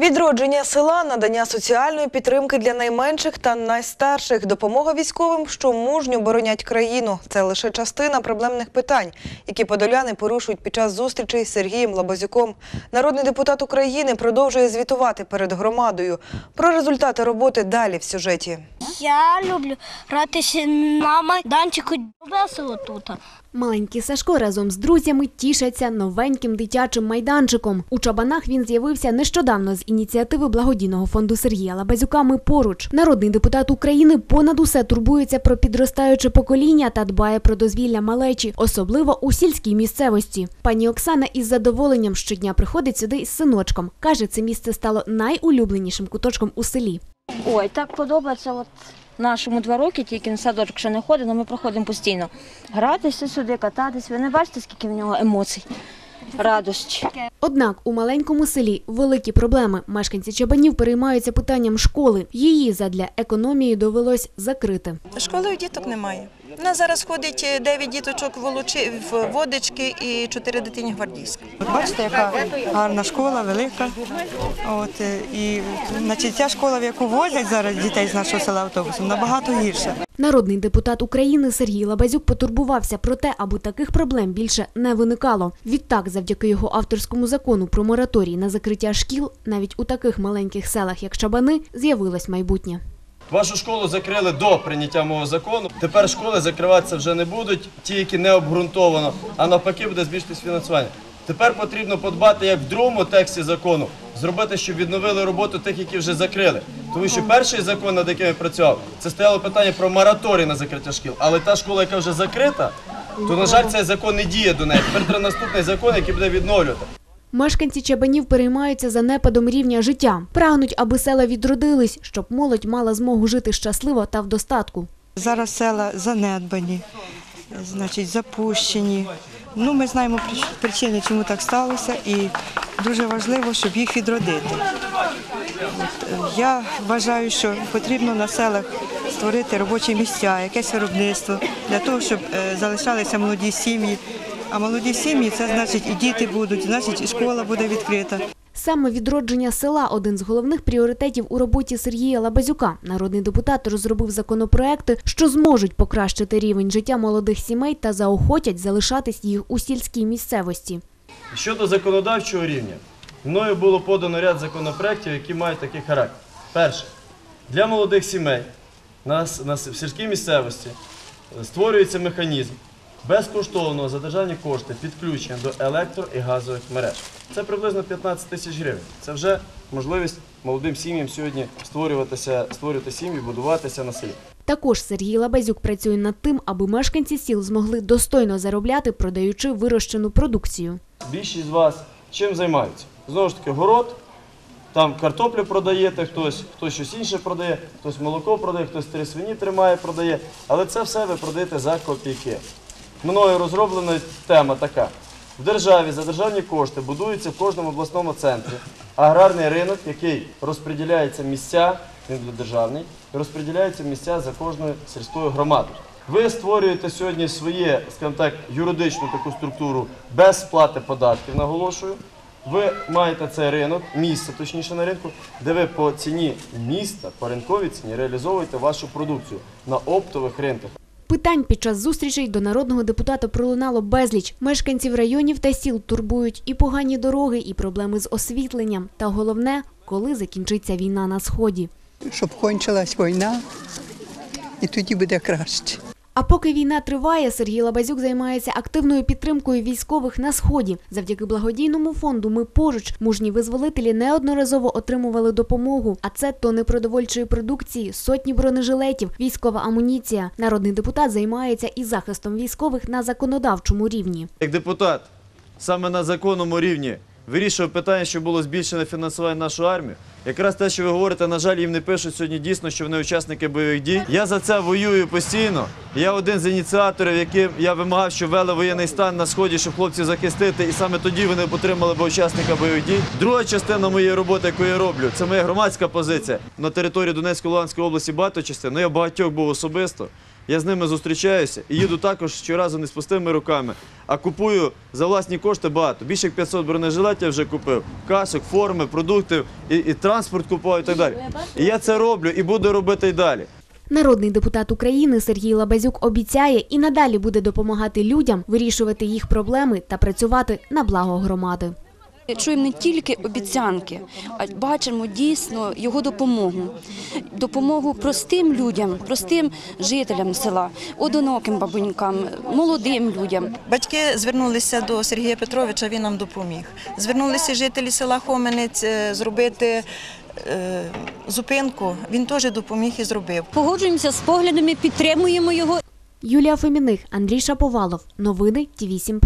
Відродження села, надання соціальної підтримки для найменших та найстарших, допомога військовим, що мужньо боронять країну. Це лише частина проблемних питань, які подоляни порушують під час зустрічей з Сергієм Лабазюком. Народний депутат України продовжує звітувати перед громадою. Про результати роботи далі в сюжеті. Я люблю гратися на майданчику. Весело тут. Маленький Сашко разом з друзями тішаться новеньким дитячим майданчиком. У Чабанах він з'явився нещодавно з ініціативи благодійного фонду Сергія Лабазюка «Ми поруч. Народний депутат України понад усе турбується про підростаюче покоління та дбає про дозвілля малечі, особливо у сільській місцевості. Пані Оксана із задоволенням щодня приходить сюди із синочком. Каже, це місце стало найулюбленішим куточком у селі. Ой, так подобається. От нашому два роки, тільки на садочок ще не ходить, але ми проходимо постійно. Гратися сюди, кататись. Ви не бачите, скільки в нього емоцій, радості. Однак у маленькому селі великі проблеми. Мешканці Чабанів переймаються питанням школи. Її задля економії довелось закрити. Школи у діток немає. У нас зараз ходить 9 діточок в водички і 4 дитині гвардійські. Бачите, яка гарна школа, велика. От, е, і значить, ця школа, в яку возять зараз дітей з нашого села автобусом, набагато гірша. Народний депутат України Сергій Лабазюк потурбувався про те, аби таких проблем більше не виникало. Відтак, завдяки його авторському закону про мораторій на закриття шкіл, навіть у таких маленьких селах, як Чабани, з'явилось майбутнє. Вашу школу закрили до прийняття мого закону. Тепер школи закриватися вже не будуть, ті, які не обґрунтовано, а навпаки буде збільшитись фінансування. Тепер потрібно подбати, як в другому тексті закону, зробити, щоб відновили роботу тих, які вже закрили. Тому що перший закон, над яким я працював, це стояло питання про мораторій на закриття шкіл. Але та школа, яка вже закрита, то, на жаль, цей закон не діє до неї. Тепер наступний закон, який буде відновлювати. Мешканці Чабанів переймаються занепадом рівня життя. Прагнуть, аби села відродились, щоб молодь мала змогу жити щасливо та в достатку. Зараз села занедбані, значить, запущені. Ну, ми знаємо прич- причини, чому так сталося, і дуже важливо, щоб їх відродити. Я вважаю, що потрібно на селах створити робочі місця, якесь виробництво для того, щоб е, залишалися молоді сім'ї. А молоді сім'ї це значить і діти будуть, значить і школа буде відкрита. Саме відродження села один з головних пріоритетів у роботі Сергія Лабазюка. Народний депутат розробив законопроекти, що зможуть покращити рівень життя молодих сімей та заохотять залишатись їх у сільській місцевості. Щодо законодавчого рівня, мною було подано ряд законопроєктів, які мають такий характер. Перше, для молодих сімей на, с- на в сільській місцевості створюється механізм безкоштовного за державні кошти підключення до електро і газових мереж. Це приблизно 15 тисяч гривень. Це вже можливість молодим сім'ям сьогодні створюватися, створювати сім'ї, будуватися на селі. Також Сергій Лабазюк працює над тим, аби мешканці сіл змогли достойно заробляти, продаючи вирощену продукцію. Більшість з вас чим займаються? Знову ж таки, город, там картоплю продаєте, хтось, хтось щось інше продає, хтось молоко продає, хтось три свині тримає, продає. Але це все ви продаєте за копійки. Мною розроблена тема така. В державі за державні кошти будується в кожному обласному центрі аграрний ринок, який розподіляється місця, він буде державний, розподіляються місця за кожною сільською громадою. Ви створюєте сьогодні своє, скажімо так, юридичну таку структуру без сплати податків, наголошую. Ви маєте цей ринок, місце точніше на ринку, де ви по ціні міста, по ринковій ціні реалізовуєте вашу продукцію на оптових ринках. Питань під час зустрічей до народного депутата пролунало безліч. Мешканців районів та сіл турбують і погані дороги, і проблеми з освітленням. Та головне, коли закінчиться війна на сході. щоб кончилась війна, і тоді буде краще. А поки війна триває, Сергій Лабазюк займається активною підтримкою військових на сході. Завдяки благодійному фонду Ми поруч мужні визволителі неодноразово отримували допомогу. А це тони продовольчої продукції, сотні бронежилетів, військова амуніція. Народний депутат займається і захистом військових на законодавчому рівні. Як депутат саме на законному рівні вирішував питання, щоб було збільшене фінансування нашу армію. Якраз те, що ви говорите, на жаль, їм не пишуть сьогодні дійсно, що вони учасники бойових дій. Я за це воюю постійно. Я один з ініціаторів, яким я вимагав, щоб ввели воєнний стан на сході, щоб хлопців захистити, і саме тоді вони отримали б учасника бойових дій. Друга частина моєї роботи, яку я роблю, це моя громадська позиція. На території Донецької Луганської області багато частин. Ну я багатьох був особисто. я з ними зустрічаюся і їду також щоразу не з пустими руками, а купую за власні кошти багато. Більше як 500 бронежилетів вже купив, касок, форми, продуктів і, і транспорт купую і так далі. І я це роблю і буду робити й далі. Народний депутат України Сергій Лабазюк обіцяє і надалі буде допомагати людям вирішувати їх проблеми та працювати на благо громади. Чуємо не тільки обіцянки, а бачимо дійсно його допомогу. Допомогу простим людям, простим жителям села, одиноким бабунькам, молодим людям. Батьки звернулися до Сергія Петровича, він нам допоміг. Звернулися жителі села Хоменець е, зробити е, зупинку. Він теж допоміг і зробив. Погоджуємося з поглядами, підтримуємо його. Юлія Феміних, Андрій Шаповалов. Новини Ті 8